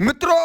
ਮਿੱਤਰੋ,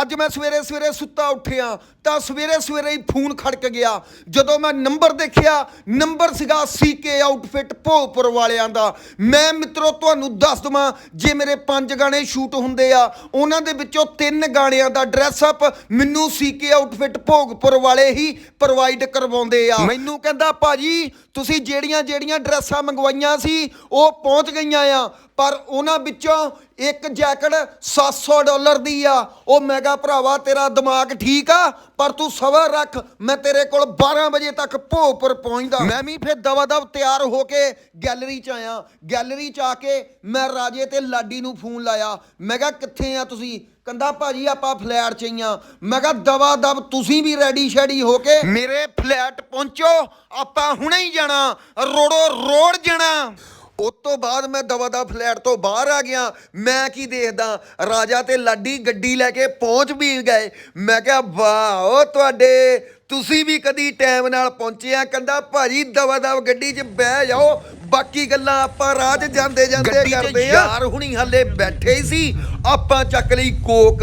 ਅੱਜ ਮੈਂ ਸਵੇਰੇ ਸਵੇਰੇ ਸੁੱਤਾ ਉੱਠਿਆ, ਤਾਂ ਸਵੇਰੇ ਸਵੇਰੇ ਹੀ ਫੋਨ ਖੜਕ ਗਿਆ। ਜਦੋਂ ਮੈਂ ਨੰਬਰ ਦੇਖਿਆ, ਨੰਬਰ ਸੀਗਾ ਸੀਕੇ ਆਊਟਫਿਟ ਭੋਪੁਰ ਵਾਲਿਆਂ ਦਾ। ਮੈਂ ਮਿੱਤਰੋ, ਤੁਹਾਨੂੰ ਦੱਸ ਦਵਾਂ, ਜੇ ਮੇਰੇ ਪੰਜ ਗਾਣੇ ਸ਼ੂਟ ਹੁੰਦੇ ਆ, ਉਹਨਾਂ ਦੇ ਵਿੱਚੋਂ ਤਿੰਨ ਗਾਣਿਆਂ ਦਾ ਡਰੈਸ ਅਪ ਮੈਨੂੰ ਸੀਕੇ ਆਊਟਫਿਟ ਭੋਗਪੁਰ ਵਾਲੇ ਹੀ ਪ੍ਰੋਵਾਈਡ ਕਰਵਾਉਂਦੇ ਆ। ਮੈਨੂੰ ਕਹਿੰਦਾ, ਭਾਜੀ, ਤੁਸੀਂ ਜਿਹੜੀਆਂ ਜਿਹੜੀਆਂ ਡਰੈਸਾਂ ਮੰਗਵਾਈਆਂ ਸੀ, ਉਹ ਪਹੁੰਚ ਗਈਆਂ ਆ। ਪਰ ਉਹਨਾਂ ਵਿੱਚੋਂ ਇੱਕ ਜੈਕਟ 700 ਡਾਲਰ ਦੀ ਆ। ਉਹ ਮੈਂ ਕਿਹਾ ਭਰਾਵਾ, ਤੇਰਾ ਦਿਮਾਗ ਠੀਕ ਆ? ਪਰ ਤੂੰ ਸਬਰ ਰੱਖ, ਮੈਂ ਤੇਰੇ ਕੋਲ 12 ਵਜੇ ਤੱਕ ਭੋਪਰ ਪਹੁੰਚਦਾ। ਮੈਂ ਵੀ ਫਿਰ ਦਵਾ ਦਵ ਤਿਆਰ ਹੋ ਕੇ ਗੈਲਰੀ 'ਚ ਆਇਆ। ਗੈਲਰੀ 'ਚ ਆ ਕੇ ਮੈਂ ਰਾਜੇ ਤੇ ਲਾਡੀ ਨੂੰ ਫੋਨ ਲਾਇਆ। ਮੈਂ ਕਿਹਾ, ਕਿੱਥੇ ਆ ਤੁਸੀਂ? ਕਹਿੰਦਾ, ਭਾਜੀ, ਆਪਾਂ ਫਲੈਟ 'ਚ ਹੀ ਆ ਮੈਂ ਕਿਹਾ ਦਵਾ ਦਬ ਤੁਸੀਂ ਵੀ ਰੈਡੀ ਸ਼ੈਡੀ ਹੋ ਕੇ ਮੇਰੇ ਫਲੈਟ ਪਹੁੰਚੋ। ਆਪਾਂ ਹੁਣੇ ਹੀ ਜਾਣਾ। ਰੋੜੋ ਰੋੜ ਜਾਣਾ। ਉਸ ਤੋਂ ਬਾਅਦ ਮੈਂ ਦਵਾ ਦਾ ਫਲੈਟ ਤੋਂ ਬਾਹਰ ਆ ਗਿਆ। ਮੈਂ ਕੀ ਦੇਖਦਾ? ਰਾਜਾ ਤੇ ਲਾਡੀ ਗੱਡੀ ਲੈ ਕੇ ਪਹੁੰਚ ਵੀ ਗਏ। ਮੈਂ ਕਿਹਾ ਵਾਹ ਓ ਤੁਹਾਡੇ ਤੁਸੀਂ ਵੀ ਕਦੀ ਟਾਈਮ ਨਾਲ ਪਹੁੰਚੇ ਆ? ਕਹਿੰਦਾ ਭਾਜੀ ਦਵਾ ਦਵ ਗੱਡੀ 'ਚ ਬਹਿ ਜਾਓ। ਬਾਕੀ ਗੱਲਾਂ ਆਪਾਂ ਰਾਹ 'ਚ ਜਾਂਦੇ ਜਾਂਦੇ ਕਰਦੇ ਆ। ਯਾਰ ਹੁਣੀ ਹੱਲੇ ਬੈਠੇ ਹੀ ਸੀ। ਆਪਾਂ ਚੱਕ ਲਈ ਕੋਕ।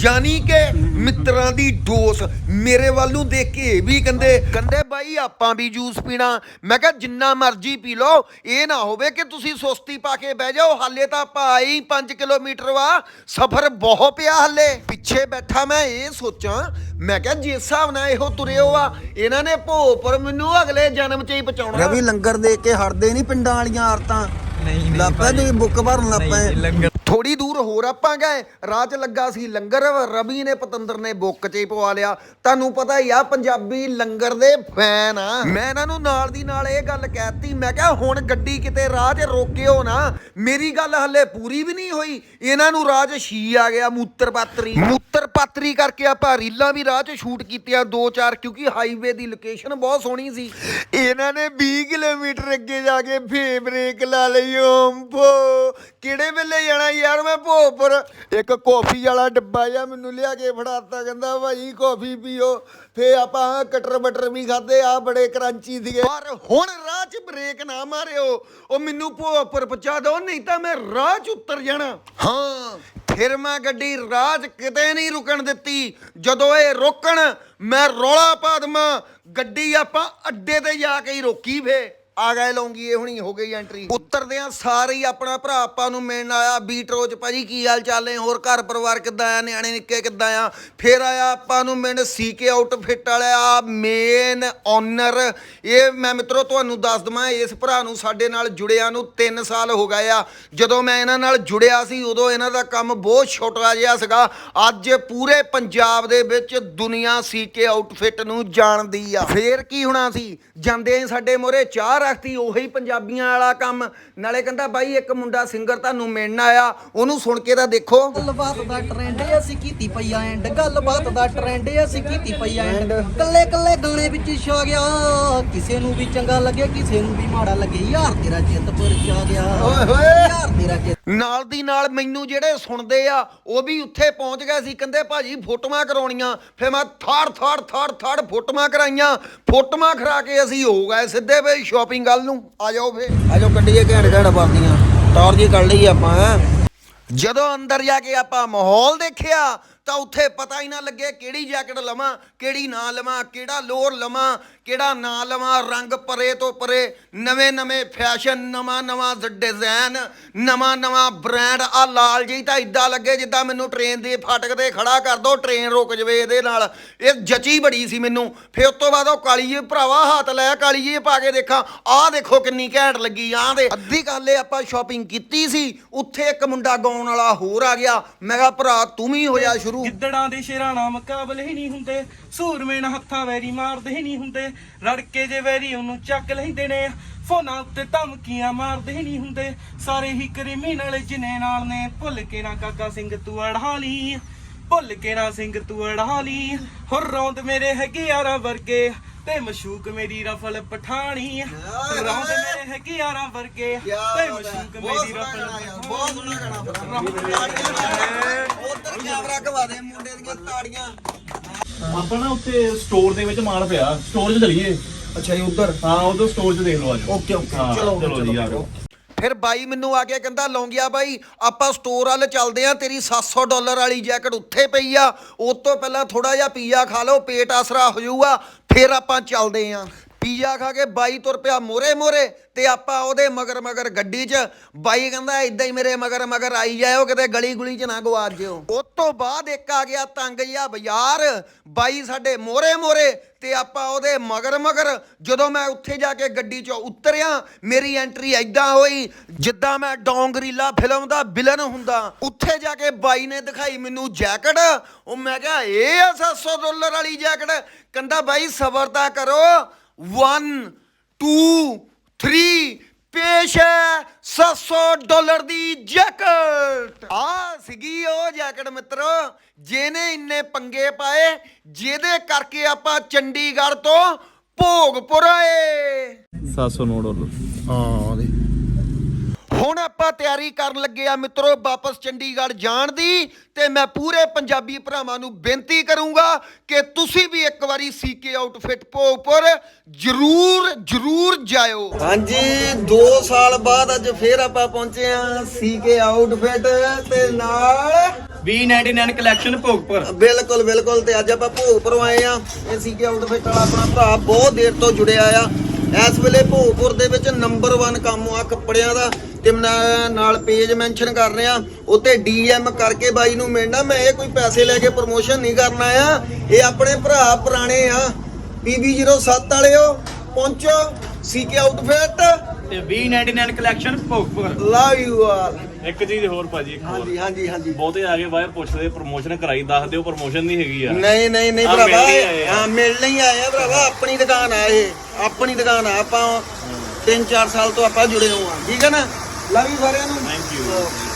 ਜਾਨੀ ਕਿ ਮਿੱਤਰਾਂ ਦੀ ਡੋਸ ਮੇਰੇ ਵੱਲ ਨੂੰ ਦੇਖ ਕੇ ਇਹ ਵੀ ਕਹਿੰਦੇ ਕਹਿੰਦੇ ਬਾਈ ਆਪਾਂ ਵੀ ਜੂਸ ਪੀਣਾ। ਮੈਂ ਕਿਹਾ ਜਿੰਨਾ ਮਰਜ਼ੀ ਪੀ ਲਓ ਇਹ ਨਾ ਹੋਵੇ ਕਿ ਤੁਸੀਂ ਸੁਸਤੀ ਪਾ ਕੇ ਬਹਿ ਜਾਓ ਹਾਲੇ ਤਾਂ ਆਪਾਂ ਆਏ ਹੀ 5 ਕਿਲੋਮੀਟਰ ਵਾ ਸਫ਼ਰ ਬਹੁਤ ਪਿਆ ਹਾਲੇ। ਪਿੱਛੇ ਬੈਠਾ ਮੈਂ ਇਹ ਸੋਚਾਂ ਮੈਂ ਕਿਹਾ ਜਿਸ ਹਿਸਾਬ ਨਾਲ ਇਹੋ ਤੁਰੇ ਹੋ ਆ ਇਹਨਾਂ ਨੇ ਭੋਪਰ ਮੈਨੂੰ ਅਗਲੇ ਜਨਮ 'ਚ ਹੀ ਪਹੁੰਚਾਉਣਾ। ਰਵੀ ਲੰਗਰ ਦੇ ਕੇ ਹਟਦੇ ਨਹੀਂ ਪਿੰਡਾਂ ਵਾਲੀਆਂ ਔਰਤਾਂ ਨਹੀਂ ਲੱਪਾ ਦੀ ਬੁੱਕ ਭਰਨ ਲੱਪਾ ਲੰਗਰ ਥੋੜੀ ਦੂਰ ਹੋਰ ਆਪਾਂ ਗਏ। ਰਾਹ 'ਚ ਲੱਗਾ ਸੀ ਲੰਗਰ, ਰਵੀ ਨੇ, ਪਤੰਦਰ ਨੇ ਬੁੱਕ 'ਚ ਹੀ ਪਵਾ ਲਿਆ। ਤੁਹਾਨੂੰ ਪਤਾ ਹੀ ਆ, ਪੰਜਾਬੀ ਲੰਗਰ ਦੇ ਫੈਨ ਆ। ਮੈਂ ਇਹਨਾਂ ਨੂੰ ਨਾਲ ਦੀ ਨਾਲ ਇਹ ਗੱਲ ਕਹਿਤੀ। ਮੈਂ ਕਿਹਾ, ਹੁਣ ਗੱਡੀ ਕਿਤੇ ਰਾਹ 'ਚ ਰੋਕਿਓ ਨਾ। ਮੇਰੀ ਗੱਲ ਹੱਲੇ ਪੂਰੀ ਵੀ ਨਹੀਂ ਹੋਈ। ਇਹਨਾਂ ਨੂੰ ਰਾਹ 'ਚ ਛੀ ਆ ਗਿਆ, ਮੂਤਰ ਪਾਤਰੀ। ਮੂਤਰ ਪਾਤਰੀ ਕਰਕੇ ਆਪਾਂ ਰੀਲਾਂ ਵੀ ਰਾਹ 'ਚ ਸ਼ੂਟ ਕੀਤੀਆਂ ਦੋ ਚਾਰ, ਕਿਉਂਕਿ ਹਾਈਵੇ ਦੀ ਲੋਕੇਸ਼ਨ ਬਹੁਤ ਸੋਹਣੀ ਸੀ। ਇਹਨਾਂ ਨੇ 20 ਕਿਲੋਮੀਟਰ ਅੱਗੇ ਜਾ ਕੇ ਫੇ ਬ੍ਰੇਕ ਲਾ ਲਈ ਓੰਪੋ ਕਿਹੜੇ ਵੇਲੇ ਜਾਣਾ ਯਾਰ ਮੈਂ ਭੋਪਰ। ਇੱਕ ਕੌਫੀ ਵਾਲਾ ਡੱਬਾ ਜਿਹਾ ਮੈਨੂੰ ਲਿਆ ਕੇ ਫੜਾਤਾ, ਕਹਿੰਦਾ ਭਾਈ ਕੌਫੀ ਪੀਓ। ਫੇ ਆਪਾਂ ਕਟਰ ਬਟਰ ਵੀ ਖਾਦੇ ਆ ਬੜੇ ਕਰਾਂਚੀ ਸੀਗੇ। ਪਰ ਹੁਣ ਰਾਹ 'ਚ ਬ੍ਰੇਕ ਨਾ ਮਾਰਿਓ। ਉਹ ਮੈਨੂੰ ਭੋਪਰ ਪਹੁੰਚਾ ਦਿਓ, ਨਹੀਂ ਤਾਂ ਮੈਂ ਰਾਹ 'ਚ ਉਤਰ ਜਾਣਾ। ਹਾਂ, ਫਿਰ ਮੈਂ ਗੱਡੀ ਰਾਹ 'ਚ ਕਿਤੇ ਨਹੀਂ ਰੁਕਣ ਦਿੱਤੀ। ਜਦੋਂ ਇਹ ਰੋਕਣ, ਮੈਂ ਰੋਲਾ ਪਾ ਦਮਾ ਗੱਡੀ ਆਪਾਂ ਅੱਡੇ ਤੇ ਜਾ ਕੇ ਹੀ ਰੋਕੀ ਫੇ ਆ ਗਏ ਲੌਂਗੀ, ਇਹ ਹੁਣੀ ਹੋ ਗਈ ਐਂਟਰੀ ਉਤਰਦਿਆਂ ਸਾਰੇ ਹੀ ਆਪਣਾ ਭਰਾ, ਆਪਾਂ ਨੂੰ ਮਿਲਣ ਆਇਆ ਬੀਟ ਰੋਜ ਭਾਜੀ ਕੀ ਹਾਲ ਚਾਲ ਨੇ, ਹੋਰ ਘਰ ਪਰਿਵਾਰ ਕਿੱਦਾਂ ਆ, ਨਿਆਣੇ ਨਿੱਕੇ ਕਿੱਦਾਂ ਆ? ਫਿਰ ਆਇਆ ਆਪਾਂ ਨੂੰ ਮਿਲਣ ਸੀਕੇ ਆਊਟਫਿਟ ਵਾਲਾ ਮੇਨ ਓਨਰ ਇਹ ਮੈਂ ਮਿੱਤਰੋ ਤੁਹਾਨੂੰ ਦੱਸ ਦਵਾਂ, ਇਸ ਭਰਾ ਨੂੰ ਸਾਡੇ ਨਾਲ ਜੁੜਿਆ ਨੂੰ 3 ਸਾਲ ਹੋ ਗਏ ਆ। ਜਦੋਂ ਮੈਂ ਇਹਨਾਂ ਨਾਲ ਜੁੜਿਆ ਸੀ, ਉਦੋਂ ਇਹਨਾਂ ਦਾ ਕੰਮ ਬਹੁਤ ਛੋਟਾ ਜਿਹਾ ਸੀਗਾ। ਅੱਜ ਪੂਰੇ ਪੰਜਾਬ ਦੇ ਵਿੱਚ ਦੁਨੀਆ ਸੀਕੇ ਆਊਟਫਿਟ ਨੂੰ ਜਾਣਦੀ ਆ। ਫੇਰ ਕੀ ਹੋਣਾ ਸੀ? ਜਾਂਦੇ ਸਾਡੇ ਮੋਰੇ ਚਾਰ ਰੱਖਤੀ ਉਹੀ ਪੰਜਾਬੀਆਂ ਵਾਲਾ ਕੰਮ। ਨਾਲੇ ਕਹਿੰਦਾ ਬਾਈ ਇੱਕ ਮੁੰਡਾ ਸਿੰਗਰ ਤੁਹਾਨੂੰ ਮਿਲਣ ਆਇਆ ਉਹਨੂੰ ਸੁਣ ਕੇ ਤਾਂ ਦੇਖੋ। ਗੱਲਬਾਤ ਦਾ ਟ੍ਰੈਂਡ ਅਸੀਂ ਕੀਤੀ ਪਈ ਆ ਐਂਡ ਗੱਲਬਾਤ ਦਾ ਟ੍ਰੈਂਡ ਅਸੀਂ ਕੀਤੀ ਪਈ ਆ ਐਂਡ ਕੱਲੇ ਕੱਲੇ ਗਾਣੇ ਵਿੱਚ ਛਾ ਗਿਆ। ਕਿਸੇ ਨੂੰ ਵੀ ਚੰਗਾ ਲੱਗੇ ਕਿਸੇ ਨੂੰ ਵੀ ਮਾੜਾ ਲੱਗੇ। ਯਾਰ ਤੇਰਾ ਜਿੱਤ ਪਰ ਛਾ ਗਿਆ। ਓਏ ਹੋਏ। ਯਾਰ ਤੇਰਾ ਜਿੱਤ ਨਾਲ ਦੀ ਨਾਲ ਮੈਨੂੰ ਜਿਹੜੇ ਸੁਣਦੇ ਆ ਉਹ ਵੀ ਉੱਥੇ ਪਹੁੰਚ ਗਏ ਸੀ ਕਹਿੰਦੇ ਭਾਜੀ ਫੋਟੋਆਂ ਕਰਾਉਣੀਆਂ। ਫਿਰ ਮੈਂ ਥਾੜ ਥਾੜ ਥਾੜ ਥਾੜ ਫੋਟੋਆਂ ਕਰਾਈਆਂ। ਫੋਟੋਆਂ ਕਰਾ ਕੇ ਅਸੀਂ ਹੋ ਗਏ ਸਿੱਧੇ ਬਈ ਸ਼ਾਪਿੰਗ ਗੱਲ ਨੂੰ। ਆ ਜਾਓ ਫੇ ਆਜੋ ਕੱਢੀਏ ਘੈਂਟ ਘੈਂਟ ਵਰਦੀਆਂ ਟੌਰ ਜੀ ਕੱਢ ਲਈ ਆਪਾਂ। ਜਦੋਂ ਅੰਦਰ ਜਾ ਕੇ ਆਪਾਂ ਮਾਹੌਲ ਦੇਖਿਆ ਤਾਂ ਉੱਥੇ ਪਤਾ ਹੀ ਨਾ ਲੱਗੇ ਕਿਹੜੀ ਜੈਕਟ ਲਵਾਂ ਕਿਹੜੀ ਨਾ ਲਵਾਂ ਕਿਹੜਾ ਲੋਅਰ ਲਵਾਂ ਕਿਹੜਾ ਨਾ ਲਵਾਂ? ਰੰਗ ਪਰੇ ਤੋਂ ਪਰੇ, ਨਵੇਂ ਨਵੇਂ ਫੈਸ਼ਨ ਨਵਾਂ ਨਵਾਂ ਡਿਜ਼ਾਈਨ ਨਵਾਂ ਨਵਾਂ ਬ੍ਰਾਂਡ ਆ ਲਾਲ ਜਿਹੀ ਤਾਂ ਇਦਾਂ ਲੱਗੇ ਜਿੱਦਾਂ ਮੈਨੂੰ ਟ੍ਰੇਨ ਦੇ ਫਾਟਕ ਤੇ ਖੜਾ ਕਰ ਦੋ ਟ੍ਰੇਨ ਰੁਕ ਜਵੇ ਇਹਦੇ ਨਾਲ। ਇਹ ਜਚੀ ਬੜੀ ਸੀ ਮੈਨੂੰ। ਫਿਰ ਉਸ ਤੋਂ ਬਾਅਦ ਉਹ ਕਾਲੀ ਜੀ ਭਰਾਵਾ ਹੱਥ ਲਾਇਆ ਕਾਲੀ ਜੀ ਪਾ ਕੇ ਦੇਖਾਂ, ਆਹ ਦੇਖੋ ਕਿੰਨੀ ਘੈਂਟ ਲੱਗੀ, ਆਹ ਦੇ। ਅੱਧੀ ਕਾਲੇ ਆਪਾਂ ਸ਼ਾਪਿੰਗ ਕੀਤੀ ਸੀ, ਉੱਥੇ ਇੱਕ ਮੁੰਡਾ ਗਾਉਣ ਵਾਲਾ ਹੋਰ ਆ ਗਿਆ। ਮੈਂ ਕਿਹਾ, ਭਰਾ, ਤੂੰ ਵੀ ਹੋ ਜਾ ਸ਼ੁਰੂ। ਗਿੱਦੜਾਂ ਦੇ ਸ਼ੇਰਾਂ ਨਾਲ ਮੁਕਾਬਲੇ ਨਹੀਂ ਹੁੰਦੇ, ਸੂਰਮੇ ਨਾਲ ਹੱਥਾਂ ਵੈਰੀ ਮਾਰਦੇ ਹੀ ਨਹੀਂ ਹੁੰਦੇ। ਰੜਕੇ ਜੇ ਵੈਰੀ ਉਹਨੂੰ ਚੱਕ ਲੈਂਦੇ ਨੇ। ਫੋਨਾਂ ਉੱਤੇ ਧਮਕੀਆਂ ਮਾਰਦੇ ਨਹੀਂ ਹੁੰਦੇ। ਸਾਰੇ ਹੀ ਕ੍ਰਿਮੀਨਲ ਜਿਨੇ ਨਾਲ ਨੇ। ਭੁੱਲ ਕੇ ਨਾ ਕਾਕਾ ਸਿੰਘ ਤੂੰ ਅੜਾ ਲਈ ਭੁੱਲ ਕੇ ਨਾ ਸਿੰਘ ਤੂੰ ਅੜਾ ਲਈ ਹੋਰ ਰੌਂਦ ਮੇਰੇ ਹੈਗੇ ਯਾਰਾਂ ਵਰਗੇ। ਤੇ ਮਸ਼ੂਕ ਮੇਰੀ ਰਫਲ ਪਠਾਣੀ। ਰੌਂਦ ਮੇਰੇ ਹੈਗੇ ਯਾਰਾਂ ਵਰਗੇ। ਤੇ ਮਸ਼ੂਕ ਮੇਰੀ ਰਫਲ ਉੱਧਰ ਕੈਮਰਾ ਘਵਾ ਦੇ ਮੁੰਡੇ ਦੀਆਂ ਤਾੜੀਆਂ। ਆਪਾਂ ਨਾ ਉੱਤੇ ਸਟੋਰ ਦੇ ਵਿੱਚ ਮਾਲ ਪਿਆ। ਸਟੋਰ 'ਚ ਚਲੀਏ। ਅੱਛਾ ਜੀ ਉੱਧਰ? ਹਾਂ ਉਦੋਂ ਸਟੋਰ 'ਚ ਦੇਖ ਲਓ ਆਜੋ ਓਕੇ ਓਕੇ। ਹਾਂ, ਚਲੋ ਚਲੋ ਜੀ, ਆ ਜਾਓ। ਫਿਰ ਬਾਈ ਮੈਨੂੰ ਆ ਕੇ ਕਹਿੰਦਾ ਲੌਂਗਿਆ ਬਾਈ ਆਪਾਂ ਸਟੋਰ ਵੱਲ ਚੱਲਦੇ ਆ ਤੇਰੀ 700 ਡਾਲਰ ਵਾਲੀ ਜੈਕਟ ਉੱਥੇ ਪਈ ਆ। ਉਸ ਤੋਂ ਪਹਿਲਾਂ ਥੋੜਾ ਜਿਹਾ ਪੀਜ਼ਾ ਖਾ ਲਓ ਪੇਟ ਆਸਰਾ ਹੋ ਜਾਊਗਾ ਫਿਰ ਆਪਾਂ ਚੱਲਦੇ ਆ ਪੀਜ਼ਾ ਖਾ ਕੇ ਬਾਈ ਤੁਰ ਪਿਆ ਮੋਰੇ ਮੋਰੇ ਤੇ ਆਪਾਂ ਉਹਦੇ ਮਗਰ ਮਗਰ ਗੱਡੀ 'ਚ, ਬਾਈ ਕਹਿੰਦਾ ਇਦਾਂ ਹੀ ਮੇਰੇ ਮਗਰ ਮਗਰ ਆਈ ਜਾਇਓ ਕਿਤੇ ਗਲੀ ਗੁਲੀ 'ਚ ਨਾ ਗਵਾਚ ਜਿਓ ਉਸ ਤੋਂ ਬਾਅਦ ਇੱਕ ਆ ਗਿਆ ਤੰਗ ਜਿਹਾ ਬਾਜ਼ਾਰ, ਬਾਈ ਸਾਡੇ ਮੋਰੇ ਮੋਰੇ ਤੇ ਆਪਾਂ ਉਹਦੇ ਮਗਰ ਮਗਰ ਜਦੋਂ ਮੈਂ ਉੱਥੇ ਜਾ ਕੇ ਗੱਡੀ 'ਚੋਂ ਉਤਰਿਆ, ਮੇਰੀ ਐਂਟਰੀ ਐਦਾਂ ਹੋਈ ਜਿੱਦਾਂ ਮੈਂ ਡੋਂਗਰੀਲਾ ਫਿਲਮ ਦਾ ਵਿਲਨ ਹੁੰਦਾ। ਉੱਥੇ ਜਾ ਕੇ ਬਾਈ ਨੇ ਦਿਖਾਈ ਮੈਨੂੰ ਜੈਕਟ, ਉਹ ਮੈਂ ਕਿਹਾ, ਇਹ ਆ 700 ਡਾਲਰ ਵਾਲੀ ਜੈਕਟ। ਕਹਿੰਦਾ, ਬਾਈ ਸਬਰ ਤਾਂ ਕਰੋ 1 2 3 ਪੇਸ਼ ਹੈ 700 ਡਾਲਰ ਦੀ ਜੈਕਟ। ਆ ਸੀਗੀ ਉਹ ਜੈਕਟ ਮਿੱਤਰੋ ਜਿਹਨੇ ਇੰਨੇ ਪੰਗੇ ਪਾਏ ਜਿਹਦੇ ਕਰਕੇ ਆਪਾਂ ਚੰਡੀਗੜ੍ਹ ਤੋਂ ਭੋਗਪੁਰ ਆਏ। 709 ਡਾਲਰ। ਹਾਂ ਦੇ ਹੁਣ ਆਪਾਂ ਤਿਆਰੀ ਕਰਨ ਲੱਗੇ ਆ ਮਿੱਤਰੋ ਵਾਪਸ ਚੰਡੀਗੜ੍ਹ ਜਾਣ ਦੀ ਤੇ ਮੈਂ ਪੂਰੇ ਪੰਜਾਬੀ ਭਰਾਵਾਂ ਨੂੰ ਬੇਨਤੀ ਕਰੂੰਗਾ ਕਿ ਤੁਸੀਂ ਵੀ ਇੱਕ ਵਾਰੀ ਸੀਕੇ ਆਊਟਫਿਟ ਭੋਗਪੁਰ ਜਰੂਰ ਜਰੂਰ ਜਾਇਓ। ਹਾਂਜੀ 2 ਸਾਲ ਬਾਅਦ ਅੱਜ ਫੇਰ ਆਪਾਂ ਪਹੁੰਚੇ ਆ ਸੀਕੇ ਆਊਟਫਿਟ ਤੇ ਨਾਲ V99 ਕਲੈਕਸ਼ਨ ਭੋਗਪੁਰ ਬਿਲਕੁਲ ਬਿਲਕੁਲ ਤੇ ਅੱਜ ਆਪਾਂ ਭੋਗਪੁਰ ਆਏ ਆ। ਇਹ ਸੀਕੇ ਆਊਟਫਿਟ ਵਾਲਾ ਆਪਣਾ ਭਰਾ ਬਹੁਤ ਦੇਰ ਤੋਂ ਜੁੜਿਆ ਆ। ਇਸ ਵੇਲੇ ਭੋਗਪੁਰ ਦੇ ਵਿੱਚ ਨੰਬਰ 1 ਕੰਮ ਆ ਕੱਪੜਿਆਂ ਦਾ। ਤੇ ਮੈਂ ਨਾਲ ਪੇਜ ਮੈਂਸ਼ਨ ਕਰ ਰਿਹਾ ਉੱਤੇ ਡੀਐਮ ਕਰਕੇ ਬਾਈ ਨੂੰ ਮਿਲਣਾ। ਮੈਂ ਇਹ ਕੋਈ ਪੈਸੇ ਲੈ ਕੇ ਪ੍ਰਮੋਸ਼ਨ ਨਹੀਂ ਕਰਨਾ ਆ ਇਹ ਆਪਣੇ ਭਰਾ ਪੁਰਾਣੇ ਆ। PB07 ਵਾਲਿਓ ਪਹੁੰਚੋ। ਸੀਕੇ ਆਊਟਫਿਟ ਤੇ V99 collection Bhogpur love you all ਇੱਕ ਚੀਜ਼ ਹੋਰ ਭਾਜੀ ਇੱਕ ਹੋਰ। ਹਾਂਜੀ ਹਾਂਜੀ ਹਾਂਜੀ। ਬਹੁਤੇ ਆ ਕੇ ਬਾਹਰ ਪੁੱਛਦੇ ਪ੍ਰੋਮੋਸ਼ਨ ਕਰਾਈ ਦੱਸ ਦਿਓ ਪ੍ਰੋਮੋਸ਼ਨ ਨਹੀਂ ਹੈਗੀ ਆ। ਨਹੀਂ ਨਹੀਂ ਨਹੀਂ ਭਰਾਵਾ। ਹੀ ਆਏ ਆ। ਹਾਂ ਮਿਲਣ ਹੀ ਆਏ ਆ ਭਰਾਵਾ। ਆਪਣੀ ਦੁਕਾਨ ਆ ਇਹ। ਆਪਣੀ ਦੁਕਾਨ ਆ। ਆਪਾਂ 3-4 ਸਾਲ ਤੋਂ ਆਪਾਂ ਜੁੜੇ ਹੋਏ ਆ। ਠੀਕ ਹੈ ਨਾ? ਲਵ ਯੂ ਸਾਰਿਆਂ ਨੂੰ। Thank you